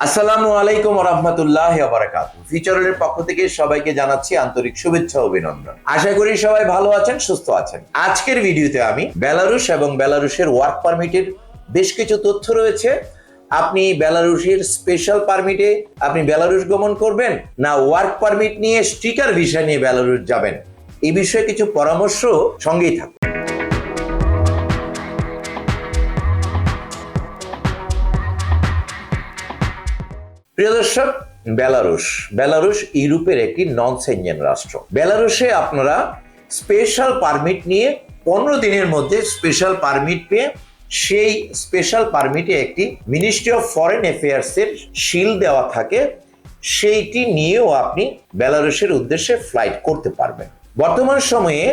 আসসালামু আলাইকুম রহমতুল্লাহ বারাকাত ফিচারের পক্ষ থেকে সবাইকে জানাচ্ছি আন্তরিক শুভেচ্ছা অভিনন্দন। আশা করি সবাই ভালো আছেন, সুস্থ আছেন। আজকের ভিডিওতে আমি বেলারুশ এবং বেলারুশের ওয়ার্ক পারমিটের বেশ কিছু তথ্য রয়েছে। আপনি বেলারুশের স্পেশাল পারমিটে আপনি বেলারুশ গমন করবেন না ওয়ার্ক পারমিট নিয়ে স্টিকার ভিসা নিয়ে বেলারুশ যাবেন? এই বিষয়ে কিছু পরামর্শ সঙ্গেই থাকবে প্রিয় দর্শক, বেলারুশ। বেলারুশ ইউরোপের একটি নন সেঞ্জেন রাষ্ট্র। বেলারুশে আপনারা স্পেশাল পারমিট নিয়ে পনেরো দিনের মধ্যে স্পেশাল পারমিট পেয়ে সেই স্পেশাল পারমিটে একটি মিনিস্ট্রি অফ ফরেন অ্যাফেয়ার্স এর শিল দেওয়া থাকে। সেইটি নিয়েও আপনি বেলারুশের উদ্দেশ্যে ফ্লাইট করতে পারবেন। বর্তমান সময়ে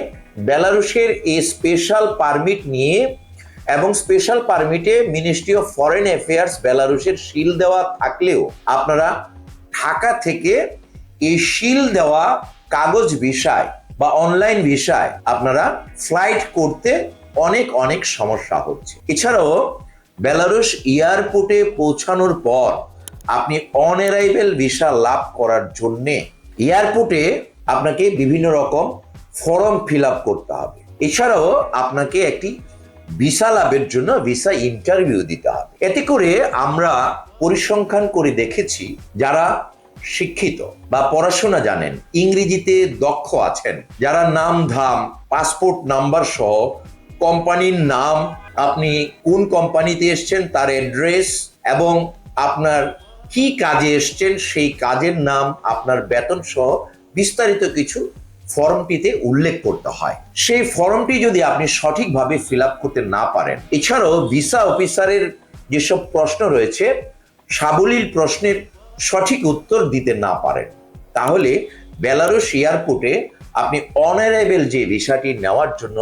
বেলারুশের এই স্পেশাল পারমিট নিয়ে এবং স্পেশাল পারমিটে মিনিস্ট্রি অফ ফরেন অ্যাফেয়ার্স বেলারুশের শিল দেওয়া থাকলেও আপনারা ঢাকা থেকে এই শিল দেওয়া কাগজ ভিসায় বা অনলাইন ভিসায় আপনারা ফ্লাইট করতে অনেক অনেক সমস্যা হচ্ছে। এছাড়াও বেলারুশ এয়ারপোর্টে পৌঁছানোর পর আপনি অন ভিসা লাভ করার জন্যে এয়ারপোর্টে আপনাকে বিভিন্ন রকম ফর্ম ফিল আপ করতে হবে। এছাড়াও আপনাকে একটি ভিসা লাভের জন্য ভিসা ইন্টারভিউ দিতে হবে। এতে করে আমরা পরিসংখ্যান করে দেখেছি যারা শিক্ষিত বা পড়াশোনা জানেন, ইংরেজিতে দক্ষ আছেন, যারা নাম ধাম, পাসপোর্ট নাম্বার সহ কোম্পানির নাম, আপনি কোন কোম্পানিতে এসছেন, তার অ্যাড্রেস এবং আপনার কি কাজে এসছেন, সেই কাজের নাম, আপনার বেতন সহ বিস্তারিত কিছু ফর্মটিতে উল্লেখ করতে হয়। সেই ফর্মটি যদি আপনি সঠিকভাবে ফিল করতে না পারেন, এছাড়াও ভিসা অফিসারের যেসব প্রশ্ন রয়েছে, সাবলীল প্রশ্নের সঠিক উত্তর দিতে না পারেন, তাহলে বেলারুশ এয়ারপোর্টে আপনি অনারেবল যে ভিসাটি নেওয়ার জন্য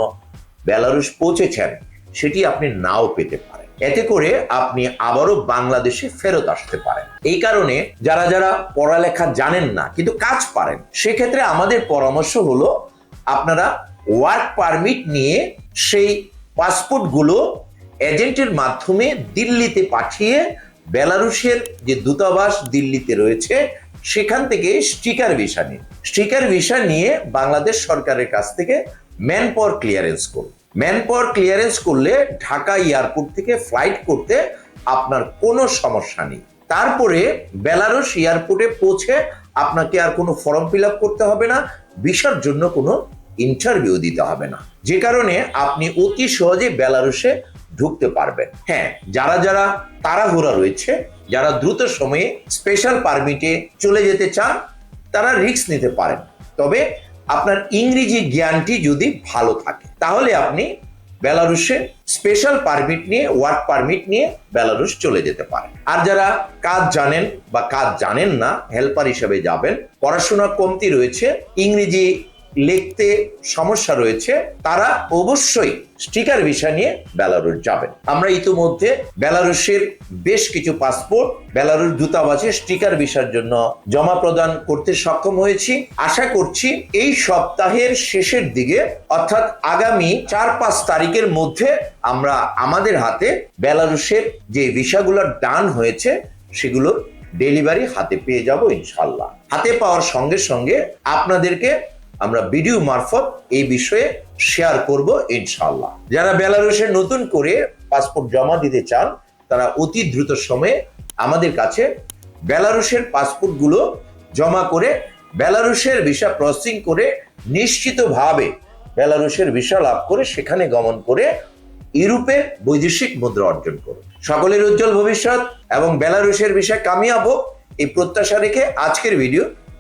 বেলারুশ পৌঁছেছেন, সেটি আপনি নাও পেতে পারেন। এতে করে আপনি আবারও বাংলাদেশে ফেরত আসতে পারেন। এই কারণে যারা যারা পড়ালেখা জানেন না, কিন্তু কাজ পারেন, সেক্ষেত্রে আমাদের পরামর্শ হলো আপনারা ওয়ার্ক পারমিট নিয়ে সেই পাসপোর্টগুলো এজেন্টের মাধ্যমে দিল্লিতে পাঠিয়ে বেলারুশের যে দূতাবাস দিল্লিতে রয়েছে, সেখান থেকে স্টিকার ভিসা নিন। স্টিকার ভিসা নিয়ে বাংলাদেশ সরকারের কাছ থেকে ম্যান পাওয়ার ক্লিয়ারেন্স করুন। ম্যান পাওয়ার ক্লিয়ারেন্স করলে ঢাকা এয়ারপোর্ট থেকে ফ্লাইট করতে আপনার কোনো সমস্যা নেই। তারপরে বেলারুশ এয়ারপোর্টে পৌঁছে আপনাকে আর কোনো ফর্ম ফিল করতে হবে না, ভিসার জন্য কোনো ইন্টারভিউ দিতে হবে না। যে কারণে আপনি অতি সহজে বেলারুশে ঢুকতে পারবেন। হ্যাঁ যারা যারা তাড়াহুড়া রয়েছে, যারা দ্রুত সময়ে স্পেশাল পারমিটে চলে যেতে চান, তারা রিস্ক নিতে পারেন। তবে আপনার ইংরেজি জ্ঞানটি যদি ভালো থাকে, তাহলে আপনি বেলারুশে স্পেশাল পারমিট নিয়ে ওয়ার্ক পারমিট নিয়ে বেলারুশ চলে যেতে পারেন। আর যারা কাজ জানেন বা কাজ জানেন না হেল্পার হিসেবে যাবেন পড়াশোনা কমতি রয়েছে, ইংরেজি লিখতে সমস্যা রয়েছে, তারা অবশ্যই স্টিকার ভিসা নিয়ে বেলারুশ যাবেন। আমরা ইতিমধ্যে বেলারুশের বেশ কিছু পাসপোর্ট বেলারুশ দূতাবাসে স্টিকার ভিসার জন্য জমা প্রদান করতে সক্ষম হয়েছি। আশা করছি এই সপ্তাহের শেষের দিকে, অর্থাৎ আগামী চার পাঁচ তারিখের মধ্যে আমরা আমাদের হাতে বেলারুশের যে ভিসাগুলো ডান হয়েছে, সেগুলো ডেলিভারি হাতে পেয়ে যাব ইনশাল্লাহ হাতে পাওয়ার সঙ্গে সঙ্গে আপনাদেরকে আমরা ভিডিও মারফত এই বিষয়ে শেয়ার করব ইনশাল্লাহ যারা বেলারুশে নতুন করে পাসপোর্ট জমা দিতে চান, তারা অতি দ্রুত সময়ে আমাদের কাছে বেলারুশের পাসপোর্টগুলো জমা করে বেলারুশের ভিসা প্রসেসিং করে নিশ্চিতভাবে বেলারুশের ভিসা লাভ করে সেখানে গমন করে ইউরোপে বৈদেশিক মুদ্রা অর্জন করুন। সকলের উজ্জ্বল ভবিষ্যৎ এবং বেলারুশের বিষয়ে কামিয়াব এই প্রত্যাশা রেখে আজকের ভিডিও